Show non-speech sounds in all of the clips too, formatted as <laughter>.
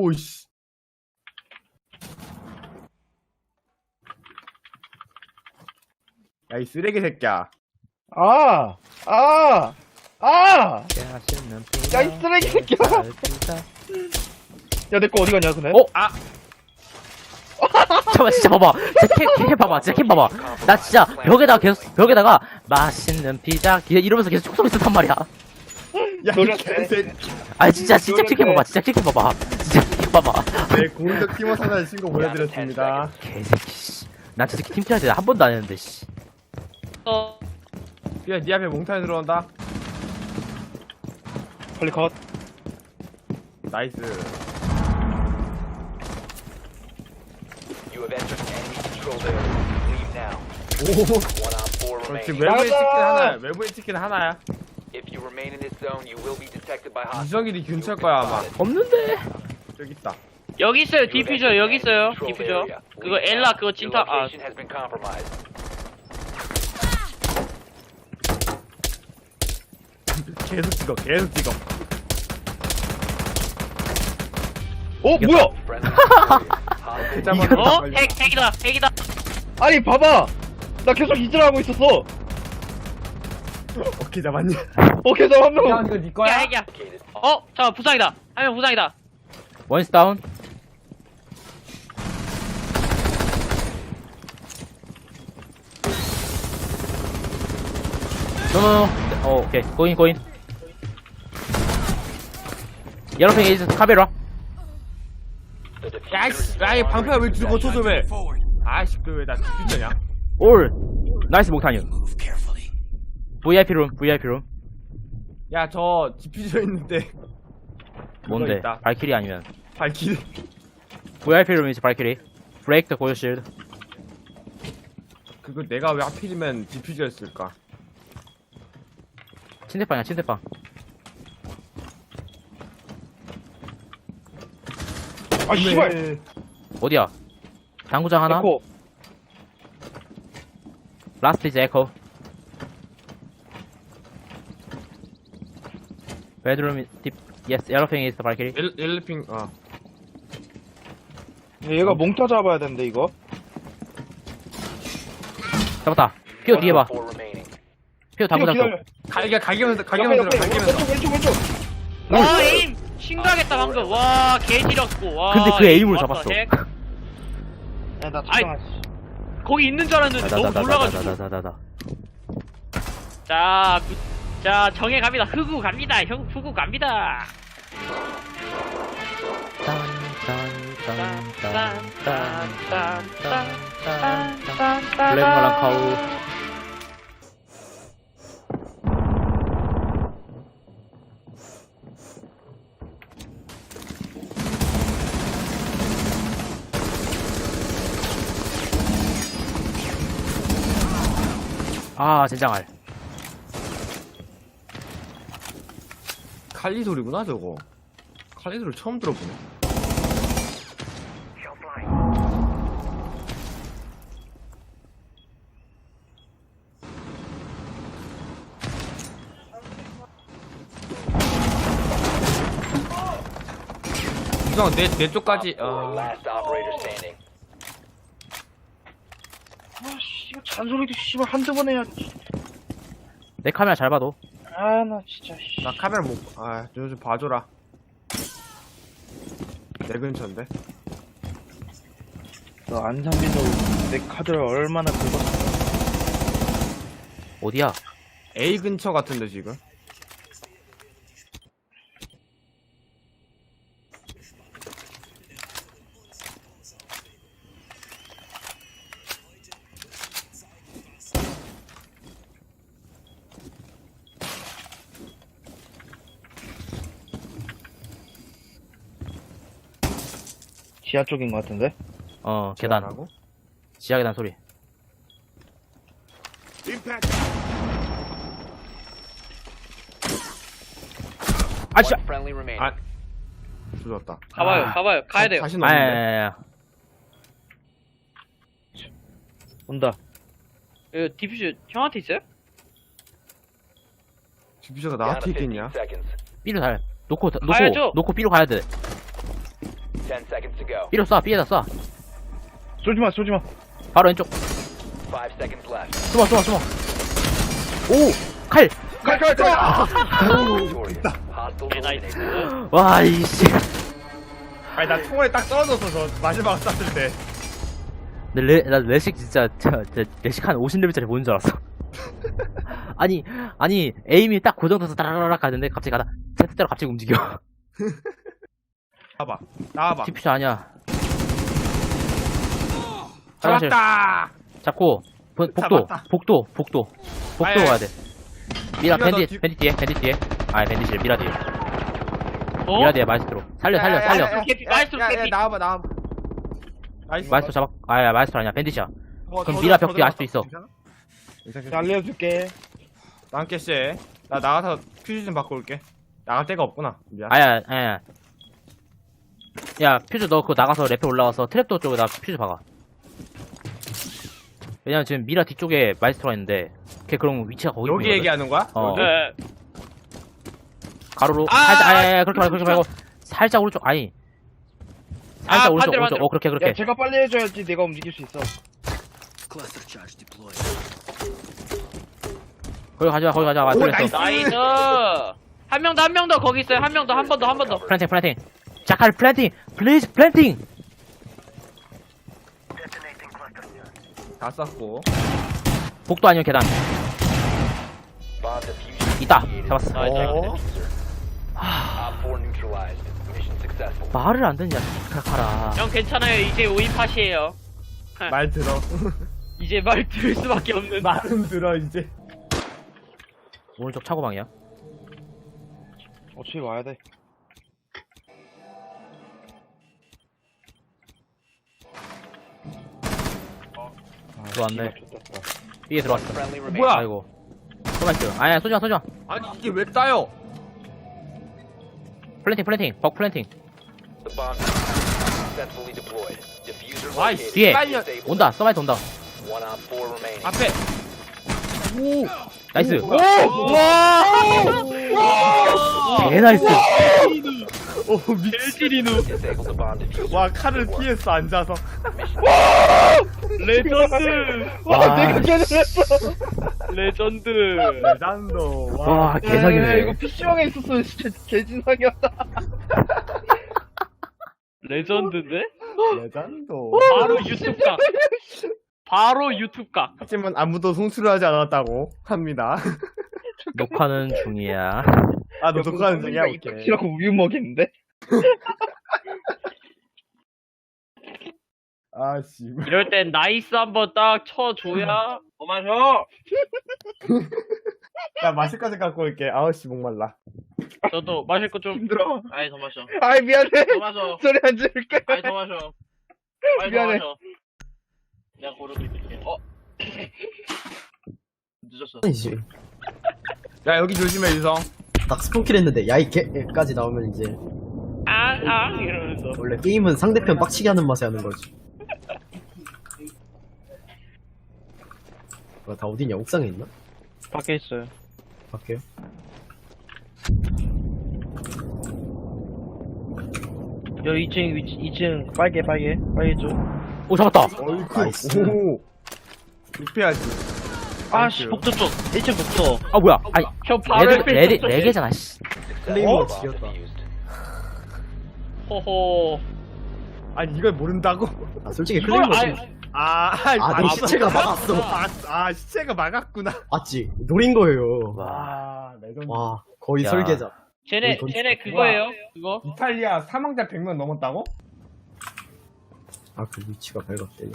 오이씨. 야, 이 쓰레기 새끼야. 아! 아! 아! 야, 이 쓰레기 새끼야! 야, 내 거 어디 갔냐, 그네? 어? 아! 잠깐만 진짜 봐봐 진짜 캠, 캠 봐봐 진짜 캠 봐봐 나 진짜 벽에다가 계속 벽에다가 맛있는 피자 기- 이러면서 계속 있었단 말이야 야, 이. 개새끼. 아니 진짜 진짜 캠 봐봐 진짜 캠 봐봐 진짜 캠 봐봐 네, 공격 팀원 사단 신고 보내드렸습니다. 개새끼 씨 난 저 새끼 팀피할 때한 번도 안 했는데 씨 어, 야, 네 앞에 몽타에 들어온다. 빨리 컷. 나이스. You have entered enemy controlled area. Leave now. 오, One on four 그렇지. remaining. 외부의 나가자! 치킨 하나야. 외부의 치킨 하나야. If you remain in this zone, you will be detected by hostiles. 유정일이 근처일 거야, 아마. 없는데 저기 있다. 여기 있어요. 디퓨저 여기 있어요. 디퓨저. 그거 엘라. 그거 진짜 아. <laughs> 계속 찍어, 계속 찍어. 어, 뭐야? <laughs> 어? 핵 핵이다. 핵이다. 아니, 봐봐! 나 계속 이질 하고 있었어! 오케이, 잡았니? 어, 계속 한 명! 이거 네 핵이야? 핵이야. 어? 잠깐 부상이다. 한 명 부상이다. 원스 다운 노노노 어 오케이 고인 고인 여러분 이제 카메라 The diffuser 야, is 씨, no 야, 이 longer 방패가 왜 들고. 쳐서 왜? 아이씨, 그왜나 뒤졌냐? 올 나이스 목탄이요 VIP 룸 VIP 룸 야, 저 디퓨저 있는데. 뭔데? 있다. 발키리 아니면 발키리. VIP 룸이지 발키리 브레이크 더 고요 실드 그거 내가 왜 하필이면 디퓨저였을까? 침대방이야 침대방 아, 씨발! 어디야 당구장 하나 에코. 라스트 이즈 에코 베드룸 딥 예스 에러핑 이즈 발키리 엘, 엘리핑, 어. 얘가 몽타 잡아야 되는데 이거? 잡았다. 피오 뒤에 봐. 피오 당구 잡고. 기다려. 갈겨 갈기면서 옆에 갈기면서 옆에 들어, 갈기면서. 왼쪽 왼쪽 왼쪽. 아, 와 에임! 신기하겠다 방금. 와 개지렸고. 와 근데 그 에임으로 이거 잡았어. 야나 아, 잠깐만 거기 있는 줄 알았는데 아, 너무 놀라가지고. 나나나나. 자, 그, 자 정해 갑니다. 흑우 갑니다. 형 흑우 갑니다. 짠, 짠, 블랙말랑 카우 아 젠장알 칼리 소리구나, 저거. 칼리 소리 처음 들어보네. 우선 내, 내 쪽까지, 어, last operator standing. 아, 씨발, 잔소리도 씨발 한두 번 해야지. 내 카메라 잘 봐도 아, 나 진짜, 씨. 나 카메라 못, 아, 좀, 좀 봐줘라. 내 근처인데. 너 안상민도 내 카드를 얼마나 긁었어. 어디야 A 근처 같은데, 지금. 지하 쪽인 것 같은데? 어 계단 지나가고. 지하 계단 소리 아 진짜 One friendly remaining. 아, 조졌다. 가봐요. 아. 가봐요. 가야 돼요. 자신 없는데. 아야야야 온다. 그 디퓨저 형한테 있어요? 디퓨저가 나한테 15 있겠냐? seconds. B로 달 놓고 놓고 가야죠. 놓고 B로 가야 돼 Ten seconds to go. B로 쏴 B에다 쏴 쏘지 마, 쏘지 마. 바로 왼쪽 Five seconds left. 숨어 숨어 숨어 오칼 칼, 칼, 칼! Victorious. 나이스. eliminated. 와 이씨 아니 나 총알이 딱 떨어져서 저 마지막 쐈을 때 근데 레, 나 레식 진짜 저, 저 레식 한 50레벨짜리 보는 줄 알았어 <laughs> 아니 아니 에임이 딱 고정돼서 따라라락 가는데 갑자기 가다 세트대로 갑자기 움직여 <laughs> 나와봐 나와봐 디퓨즈 아니야 화장실 잡았다 잡고 보- 복도 잡았다. 복도 복도 복도 아예. 가야 돼 미라 미라 너 밴디 뒤- 밴디 뒤에 밴디 뒤에 아 밴디실 미라 뒤에 어? 미라 뒤에 마이스트로 살려 살려 살려 야, 야, 야, 야, 마이스트로 야, 야, 깨피. 나와봐 나와봐 나이스 마이스트로 잡아 아 야 마이스트로 아니야 밴디샤 어, 그럼 더, 미라 더, 벽더 뒤에 아직도 들어갔어. 있어. 괜찮아? 괜찮아, 자, 괜찮아. 알려줄게. 남게 씨. 나 나가서 퓨즈 좀 바꿔 올게. 나갈 데가 없구나. 미안. 아야 아야 야 퓨즈 너 그거 나가서 랩에 올라가서 트랩도 쪽에다 퓨즈 박아 왜냐면 지금 미라 뒤쪽에 마이스트로가 있는데 걔 그럼 위치가 거기 여기. 얘기하는 거야? 어. 네. 가로로 아! 살짝 아야 그렇게 말고 그렇게 말고 살짝 오른쪽 아니 살짝 아, 오른쪽 반대로, 오른쪽 반대로. 어 그렇게 그렇게 야, 제가 빨리 해줘야지 내가 움직일 수 있어. 거기 가져와 거기 가져와 오, 맞들렸어 나이스. 나이스. 한 명 더, 한 명 더, 거기 있어요. 한 명 더, 한 번 더, 한 번 더. 플랜팅 플랜팅 자칼 플랜팅 플리즈 플랜팅 다 쐈고. 복도 아니면 계단 있다. 잡았어 나이스. 어? Op 4 neutralized. Mission successful. 말을 안 듣냐 카카라 형 괜찮아요. 이제 5인 팟이에요. <laughs> 말 들어. 이제 말 들을 수밖에 없는. 말은 들어 이제. 오른쪽 차고방이야 어차피 와야 돼. 들어왔네. B에 들어왔어 Friendly remaining. 뭐야? 아이고 소마이트 아야 쏘지마 쏘지마 아니 이게 왜 따요? 플랜팅 플랜팅 벅 플랜팅 The bomb successfully deployed. Diffuser Nice. located. 뒤에. 온다 서마이트 온다 One op 4 remaining. 앞에. 나이스 오! 와! 개 나이스 오 bomb diffuser. 와 칼을 피했어 앉아서. 레전드. 와, 내가 깨졌어. 레전드. 레전도. 와 야, 개사기네 이거 PC방에 있었으면 진짜 개진상이었다. 레전드인데? 레전도. 바로 유튜브 각. 바로 유튜브 각. 하지만 아무도 송출을 하지 않았다고 합니다. 녹화는 중이야 아, 너 독하는 중이야? 오케이. 이라고 우유 먹이는데? 아, 씨. 이럴 땐 나이스 한번 딱 쳐줘야. 어 마셔. 야, 마실 거지 갖고 올게. 아우, 씨, 목말라. 저도 마실 거 좀. 힘들어. 아이 더 마셔. 아이, 미안해. 더 마셔. 소리 안 지를게. 아이 더 마셔. 아이 더 미안해. 마셔. 내가 고르고 있을게. 어? <coughs> 늦었어. 야, 여기 조심해, 유성. 딱 스폰킬 했는데 야이 개까지 나오면 이제 앙앙 이러면서. 원래 게임은 상대편 빡치게 하는 맛에 하는 거지. 뭐야, 다 어디냐? 옥상에 있나? 밖에 있어요. 밖에요? 여기 2층, 위치, 2층, 빨개, 빨개, 빨개 쪽. 오 잡았다 어이쿠. 나이스. 오. 눕혀야지. 아씨, 복도 쪽. 1층 복도. 아 뭐야 아니 형 바로 레드 레드. 레게잖아 씨 클레이머 지렸다. 호호. 아니, 이걸 모른다고? 아 솔직히 이걸 클레이머 지 아, 아, 너 시체가 막았어. 아, 아, 시체가 막았구나. 맞지? 노린 거예요. 와, 레전드. 와 거의 야. 설계자. 쟤네 거의 쟤네 그거예요. 그거. 이탈리아 사망자 100명 넘었다고? 아 그 위치가 밝았대.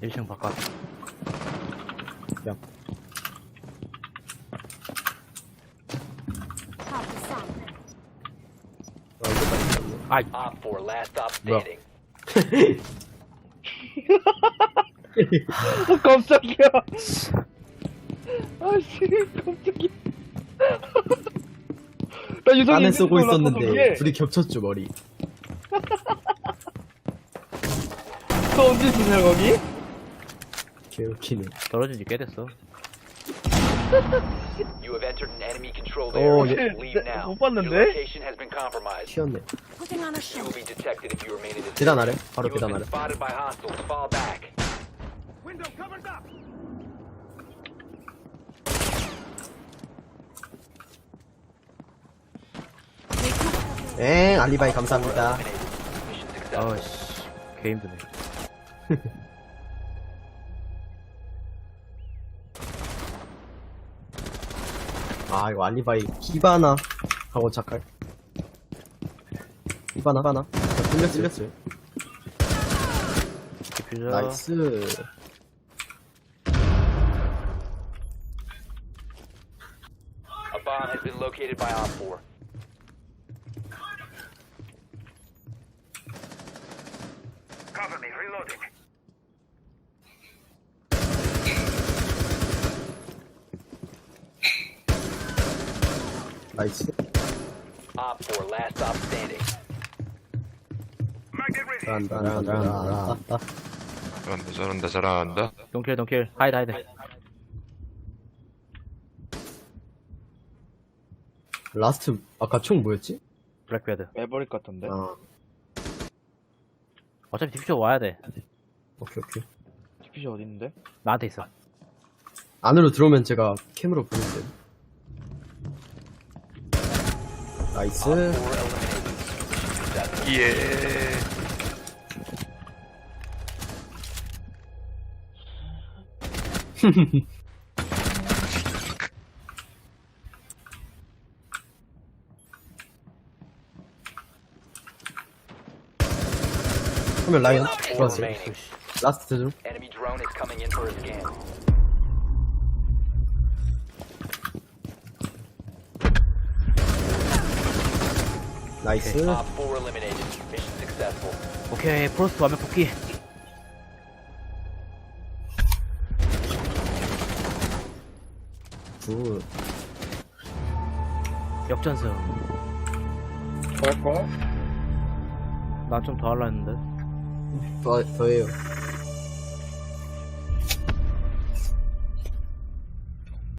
일층 바깥 야 아, 이거 다 <laughs> 아 Op 4 last stop 뭐야? standing. 어, 깜짝이야. 아씨, <laughs> 깜짝이야. 나 유성이 줄 몰랐어, 있었는데. 둘이 겹쳤죠 머리. <laughs> 너 언제 쓰냐, 거기? 개웃기네. 떨어진 지 꽤 됐어. You have entered an enemy controlled 어, area. 네, Leave 네, now. 못 봤는데? Your location has been compromised. 튀었네. Putting on a You show. will be detected if you remain in this 계단 area. 아래? 바로 You have 계단 been 아래. spotted by hostiles. Fall back. 엥, 알리바이 감사합니다. Mission successful. 아씨, 개 힘드네. 아, 이거 알리바이 히바나 하고 착할. 히바나, 히바나. 자, 뚫렸, 뚫렸어요. 디퓨저. 나이스. A bomb has been located by Op 4. 나이스. Op 4, last stop standing. 잘한다, 잘한다, 잘한다. 잘한다 잘한다 잘한다 동킬, 동킬. 하이드, 하이드. 라스트, 아까 총 뭐였지? 블랙베드. 매버릭 같던데. 아, 어차피 디퓨저 와야 돼. 오케이, 오케이. 디피시 어디 있는데? 나한테 있어. 안으로 들어오면 제가 캠으로 보여줄게요. 나이스. Op 4 eliminated. Mission successful. 예 그러면 라이언 Op 4 들어왔어요. remaining. 라스트 좀. Enemy drone is coming in for a scan. 나이스. Op 4 eliminated. Mission successful. 오케이, 프로스트 완벽 복귀. 굿. 역전승. 저거? 난좀더 할라 했는데. 더, 더해요.